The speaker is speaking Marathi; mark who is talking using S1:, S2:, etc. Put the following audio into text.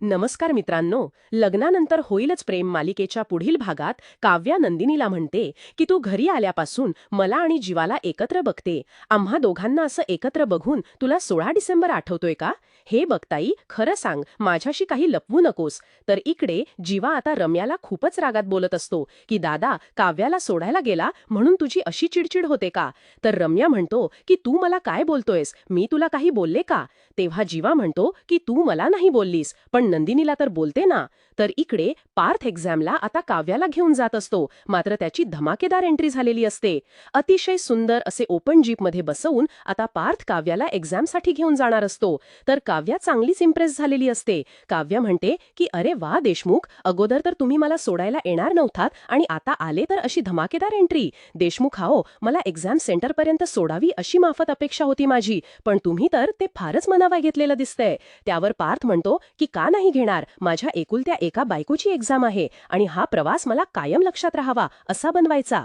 S1: नमस्कार मित्रांनो लग्नानंतर होईलच प्रेम मालिकेच्या पुढील भागात काव्या नंदिनीला म्हणते की तू घरी आल्यापासून मला आणि जीवाला एकत्र बघते. आम्हा दोघांना असं एकत्र बघून तुला सोळा डिसेंबर आठवतोय का? हे बघताई खरं सांग माझ्याशी काही लपवू नकोस. तर इकडे जीवा आता रम्याला खूपच रागात बोलत असतो की दादा काव्याला सोडायला गेला म्हणून तुझी अशी चिडचिड होते का? तर रम्या म्हणतो की तू मला काय बोलतोयस? मी तुला काही बोलले का? तेव्हा जीवा म्हणतो की तू मला नाही बोललीस पण नंदिनीला तर बोलते ना. तर इकडे पार्थ एक्झामला आता काव्याला घेऊन जात असतो. मात्र त्याची धमाकेदार एंट्री झालेली असते. अतिशय सुंदर असे ओपन जीपमध्ये बसवून आता पार्थ काव्याला एक्झामसाठी घेऊन जाणार असतो. तर काव्या चांगलीच इम्प्रेस झालेली असते. काव्य म्हणते की अरे वा देशमुख अगोदर तर तुम्ही मला सोडायला येणार नव्हतात आणि आता आले तर अशी धमाकेदार एंट्री. देशमुख हाओ मला एक्झाम सेंटरपर्यंत सोडावी अशी माफत अपेक्षा होती माझी पण तुम्ही तर ते फारच मनावा घेतलेलं दिसतंय. त्यावर पार्थ म्हणतो की का नाही घेणार. माझ्या एकुलत्या एका बायकोची एक्झाम आहे आणि हा प्रवास मला कायम लक्षात राहावा असा बनवायचा.